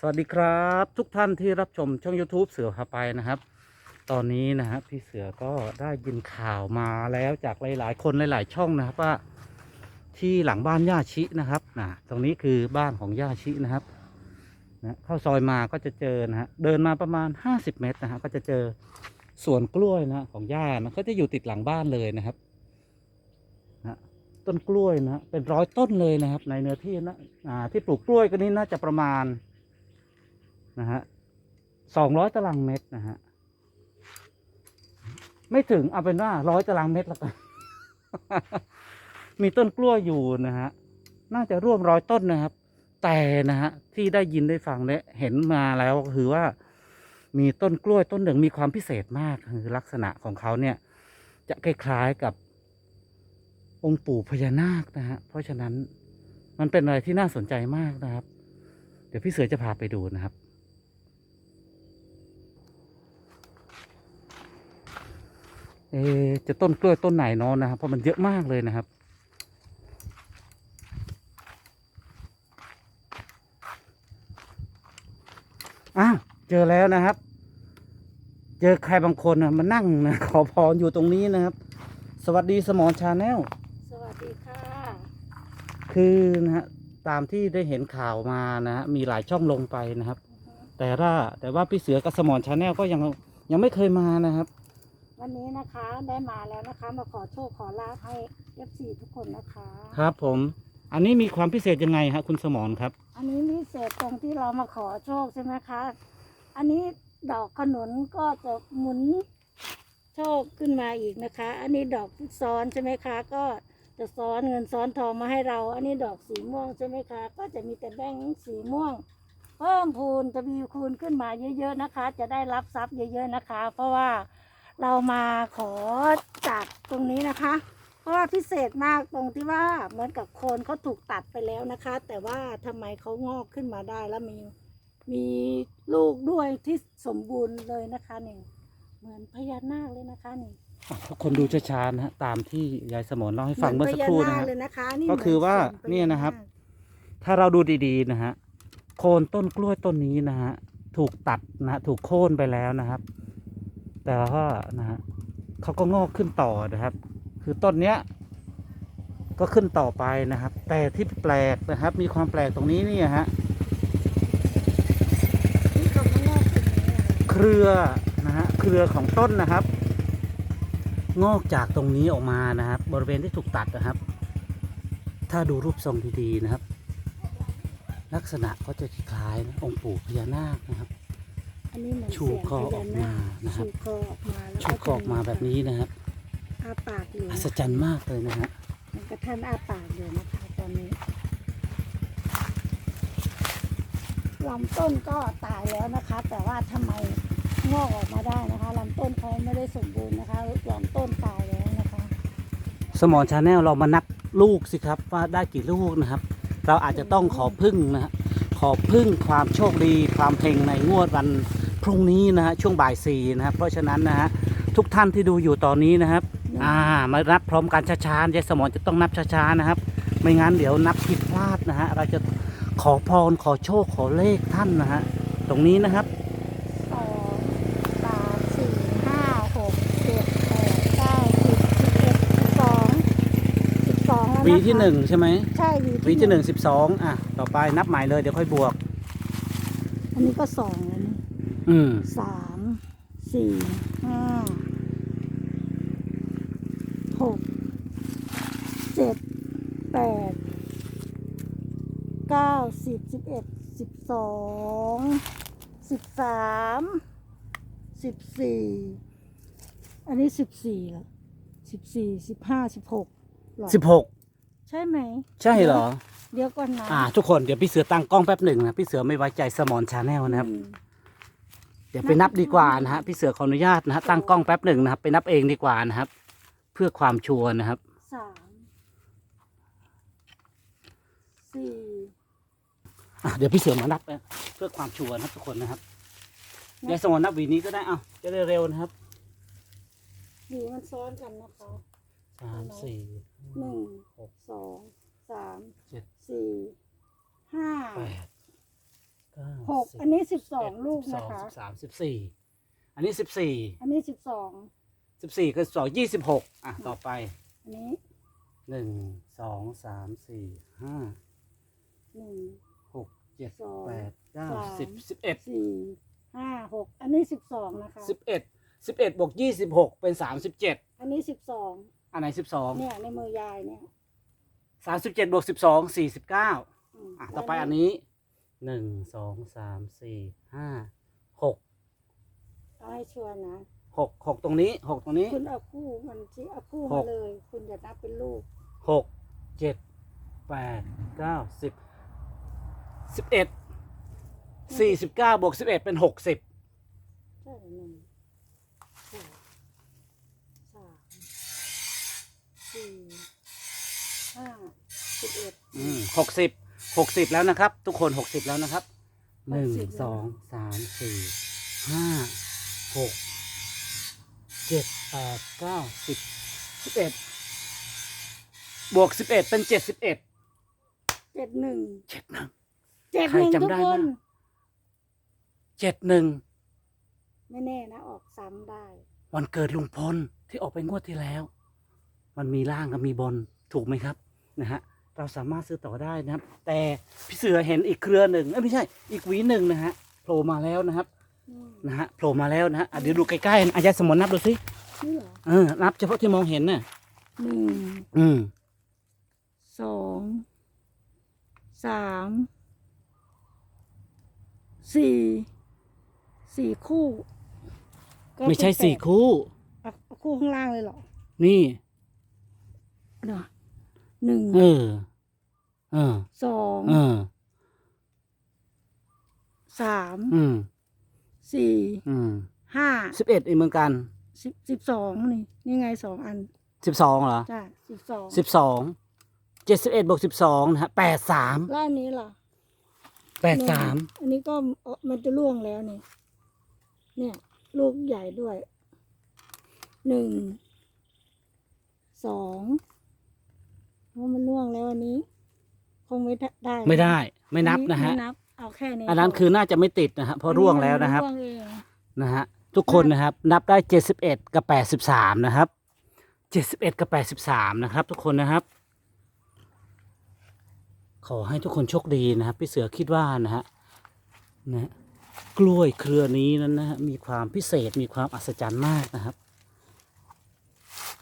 สวัสดีครับ ทุกท่านที่รับชมช่อง YouTube เสือพาไปนะครับ ตอนนี้นะฮะพี่เสือก็ได้ยินข่าวมาแล้วจากหลาย ๆ คนหลาย ๆ ช่องนะครับว่าที่หลังบ้านย่าชินะครับนะตรงนี้คือบ้านของย่าชินะครับนะเข้าซอยมาก็จะเจอนะฮะเดินมาประมาณ 50 เมตรนะฮะก็จะเจอสวนกล้วยนะของย่านะก็จะอยู่ติดหลังบ้านเลยนะครับนะต้นกล้วยนะเป็นร้อยต้นเลยนะครับ ในเนื้อที่นะอ่าที่ปลูกกล้วยก็นี้น่าจะประมาณ นะฮะสองร้อยตารางเมตรนะฮะไม่ถึงเอาเป็นว่าร้อยตารางเมตรแล้วกันมีต้นกล้วยอยู่นะฮะน่าจะร่วมร้อยต้นนะครับ แต่นะฮะที่ได้ยินได้ฟังและเห็นมาแล้วก็คือว่ามีต้นกล้วยต้นหนึ่งมีความพิเศษมากคือลักษณะของเขาเนี่ย จะคล้ายๆกับองค์ปู่พญานาคนะฮะเพราะฉะนั้นมันเป็นอะไรที่น่าสนใจมากนะครับ เดี๋ยวพี่เสือจะพาไปดูนะครับ เอะจะต้นกล้วยต้นไหนเนาะนะครับเพราะมันเยอะมากเลยนะครับ อ้าวเจอแล้วนะครับ เจอใครบางคนนะมานั่งนะขอพรอยู่ตรงนี้นะครับ สวัสดีสมอนชาแนลสวัสดีค่ะ คือนะฮะตามที่ได้เห็นข่าวมานะฮะมีหลายช่องลงไปนะครับ แต่ว่าแต่ว่าพี่เสือกับสมอนชาแนลก็ยังยังไม่เคยมานะครับ วันนี้นะคะได้มาแล้วนะคะ มาขอโชคขอลาภให้ FC ทุกคนนะคะ ครับผม อันนี้มีความพิเศษยังไงฮะคุณสมอนครับ อันนี้พิเศษตรงที่เรามาขอโชคใช่ไหมคะ อันนี้ดอกขนุนก็จะหมุนโชคขึ้นมาอีกนะคะ อันนี้ดอกซ้อนใช่ไหมคะ ก็จะซ้อนเงินซ้อนทองมาให้เรา อันนี้ดอกสีม่วงใช่ไหมคะ ก็จะมีแต่แบงค์สีม่วง เพิ่มพูนทวีคูณขึ้นมาเยอะ ๆนะคะ จะได้รับทรัพย์เยอะ ๆนะคะ เพราะว่า เรามาขอจากตรงนี้นะคะ เพราะว่าพิเศษมากตรงที่ว่าเหมือนกับโคนเขาถูกตัดไปแล้วนะคะ แต่ว่าทำไมเขางอกขึ้นมาได้แล้วมีมีลูกด้วยที่สมบูรณ์เลยนะคะนี่เหมือนพญานาคเลยนะคะนี่ทุกคนดูช้าๆนะฮะตามที่ยายสมอนเล่าให้ฟังเมื่อสักครู่หมืนะพญาฮะเลยนะคะนี่ก็คือว่าหมือเนี่ยนะครับพญาาถ้าเราดูดีๆนะฮะโคนต้นกล้วยต้นนี้นะฮะถูกตัดนะฮะถูกโค่นไปแล้วนะครับ แต่ว่านะฮะเขาก็งอกขึ้นต่อนะครับ คือต้นเนี้ย ก็ขึ้นต่อไปนะครับ แต่ที่แปลกนะครับ มีความแปลกตรงนี้นี่ฮะเขาก็งอกขึ้นมาเนี่ยเครือนะฮะเครือของต้นนะครับ งอกจากตรงนี้ออกมานะครับ บริเวณที่ถูกตัดนะครับ ถ้าดูรูปทรงดีๆนะครับ ลักษณะก็จะคล้ายๆนะองค์ปู่พญานาคนะครับ อันนี้เหมือนชูเสียงคอพอญาอกนามาคนะครับ ชูคอออกมาแล้วชูคอออกมาแบบนี้นะครับอาปากอยู่อัศจรรย์มากเลยนะฮะมันกระทันอาปากอยู่นะคะตอนนี้ลำต้นก็ตายแล้วนะคะ แต่ว่าทำไมงอกออกมาได้นะคะลำต้นเขาไม่ได้สมบูรณ์นะคะลำต้นตายแล้วนะคะ สมอนชาแนลเรามานับลูกสิครับว่าได้กี่ลูกนะครับ เราอาจจะต้องขอพึ่งนะฮะขอพึ่งความโชคดีความเพลงในงวดวัน พรุ่งนี้นะฮะช่วงบ่ายสี่นะครับเพราะฉะนั้นนะฮะทุกท่านที่ดูอยู่ตอนนี้นะครับอ่ามานับพร้อมกันช้าๆยายสมอนจะต้องนับช้าๆนะครับ ไม่งั้นเดี๋ยวนับผิดพลาดนะฮะเราจะขอพรขอโชคขอเลขท่านนะฮะตรงนี้นะครับสองสามสี่ห้าหกเจ็ดแปดเก้าสิบสิบเอ็ดสิบสองสิบสองแล้วนะคะวีที่หนึ่งใช่ไหมใช่วีวีที่หนึ่งสิบสองอะต่อไปนับใหม่เลยเดี๋ยวค่อยบวก อันนี้ก็สองแล้วนี่ อืมสามสี่ห้าหกเจ็ดแปดเก้าสิบสิบเอ็ดสิบสองสิบสามสิบสี่อันนี้สิบสี่เหรอสิบสี่สิบห้าสิบหกหรอสิบหกใช่ไหม ใช่เหรอ เดี๋ยวก่อนนะ อ่า ทุกคนเดี๋ยวพี่เสือตั้งกล้องแป๊บหนึ่งนะ พี่เสือไม่ไว้ใจสมอนชาแนลนะครับ อืมเดี๋ยวไปนับดีกว่านะฮะพี่เสือขออนุญาตนะฮะตั้งกล้องแป๊บหนึ่งนะครับ ไปนับเองดีกว่านะครับ เพื่อความชัวร์นะครับสามสี่อะเดี๋ยวพี่เสือมานับนะเพื่อความชัวร์นะครับทุกคนนะครับยายสมอนนับหวีนี้ก็ได้เอาจะได้เร็วนะครับสี่มันซ้อนกันนะคะสามสี่หนึ่งหกสองสามเจ็ดสี่ห้าแปดเก้า หกอันนี้สิบสองลูกสนะองคะ สิบสามสิบสี่อันนี้สิบสี่อันนี้สิบสองสิบสี่คือสองยี่สิบหกอะต่อไปอันนี้หนึ่งสองสามสี่ห้าหนึ่ง หกเจ็ดสองแปดเก้าสาม สิบสิบเอ็ดสี่ห้าหกอันนี้สิบสองนะคะ สิบเอ็ดสิบเอ็ดบวกยี่สิบหกเป็นสามสิบเจ็ดอันนี้สิบสองอันไหนสิบสองเนี่ยในมือยายเนี่ยสามสิบเจ็ดบวกสิบสองสี่สิบเก้ามอะต่อไปอันนี้ หนึ่งสองสามสี่ห้าหกเอาให้ชัวร์นะ หกหกตรงนี้หกตรงนี้ คุณเอาคู่มันสิเอาคู่หมาก เลย คุณอย่านับเป็นลูกหกเจ็ดแปดเก้าสิบสิบเอ็ดสี่สิบเก้าบวกสิบเอ็ดเป็นหกสิบใช่หนึ่งสองสามสี่ห้าสิบเอ็ดอืมหกสิบ หกสิบแล้วนะครับ ทุกคนหกสิบแล้วนะครับหนึ่ง60แล้วนะสองสามสี่ห้าหกเจ็ดแปดเก้าสิบสิบเอ็ดบวกสิบเอ็ดเป็นเจ็ดสิบเอ็ดเจ็ดหนึ่งเจ็ดหนึ่งเจ็ดใครหนึ่งจำทุกได้คบ้างนเจ็ดหนึ่งไม่แน่นะออกซ้ำได้ วันเกิดลุงพลที่ออกไปงวดที่แล้ว มันมีล่างกับมีบนถูกไหมครับ นะฮะ เราสามารถซื้อต่อได้นะครับ แต่พี่เสือเห็นอีกเครือหนึ่งเอ้ยไม่ใช่อีกหวีหนึ่งนะฮะโผล่มาแล้วนะครับอืมนะฮะโผล่มาแล้วนะฮะอะเดี๋ยวดูใกล้ๆนะอายายสมนนับดูสินี่เหรอเออนับเฉพาะที่มองเห็นน่ะหนึ่งอืมสองสามสี่สี่คู่ก็ไม่ใช่เป็นแปดสี่คู่เอาเอาคู่ข้างล่างเลยเหรอนี่ เนาะ หนึ่งเออ เออ สองเออ สามอืม สี่อืมห้าสิบเอ็ดอีกเหมือนกันสิบสิบสองนี่นี่ไงสองอันสิบสองเหรอจ้ะสิบสองสิบสองเจ็ดสิบเอ็ดบวกสิบสองนะฮะแปดสามแล้วอันนี้ล่ะแปดสามอันนี้ก็เอ่อมันจะล่วงแล้วนี่เนี่ย ลูกใหญ่ด้วยหนึ่งสอง เพราะมันล่วงแล้วอันนี้ คงไม่ได้ไม่ได้ ไม่นับนะฮะไม่นับเอาแค่นี้อันนั้นคือน่าจะไม่ติดนะฮะเพราะร่วงแล้วนะครับร่วงเองนะฮะทุกคนนะครับ นับได้เจ็ดสิบเอ็ดกับแปดสิบสามนะครับเจ็ดสิบเอ็ดกับแปดสิบสามนะครับ ทุกคนนะครับ ขอให้ทุกคนโชคดีนะครับพี่เสือคิดว่านะฮะนะฮะกล้วยเครือนี้นั้นนะฮะมีความพิเศษมีความอัศจรรย์มากนะครับ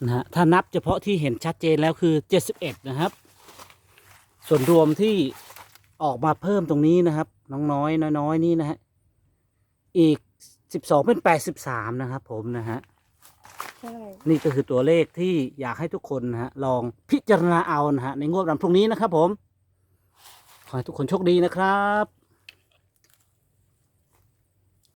นะฮะถ้านับเฉพาะที่เห็นชัดเจนแล้วคือเจ็ดสิบเอ็ดนะครับ ส่วนรวมที่ออกมาเพิ่มตรงนี้นะครับ น้องน้อยน้อยๆนี่นะฮะอีกสิบสองเป็นแปดสิบสามนะครับ ผมนะฮะใช่นี่ก็คือตัวเลขที่อยากให้ทุกคนนะฮะลองพิจารณาเอานะฮะในงวดวันพรุ่งนี้นะครับผม ขอให้ทุกคนโชคดีนะครับ